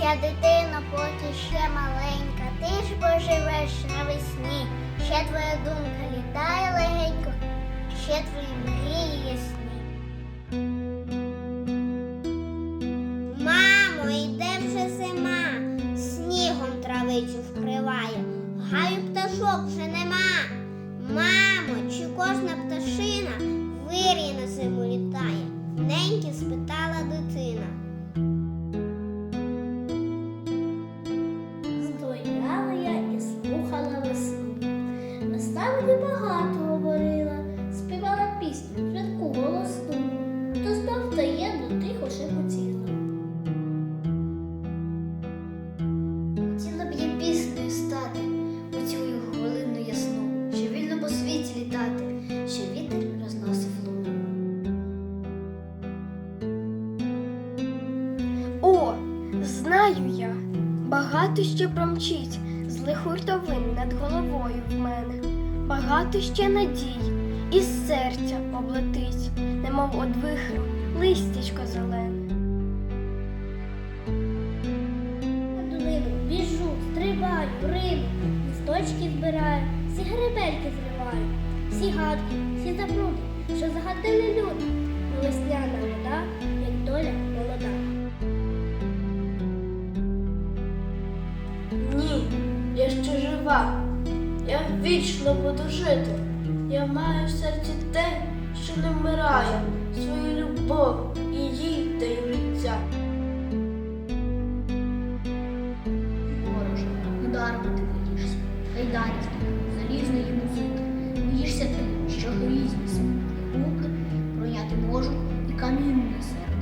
я дитино, поки ще маленька. Ти ж поживеш навесні. Ще твоя думка літає легенько, ще твої мрії ясні. Мамо, йде вже зима, снігом травицю вкриває, гаю пташок вже нема. Мамо, чи кожна пташина світі що вітер розносив луну. О, знаю я, багато ще промчить злих хуртовин над головою в мене, багато ще надій, із серця облетить, немов од вихру листячко зелене. Біжу, стрибаю, рибу, листочки збираю, всі гребельки зриваю, всі гадки, всі запруди, що загадили люди, весняна вода, як доля молода. Ні, я ще жива. Я вічно буду жити. Я маю в серці те, що не вмирає, свою любов і їй даю життя. Вороже, ударом ти боїшся, кайданських, залізної музики. Боїшся ти, що грізні смутні руки пройняти можу і камінь серце.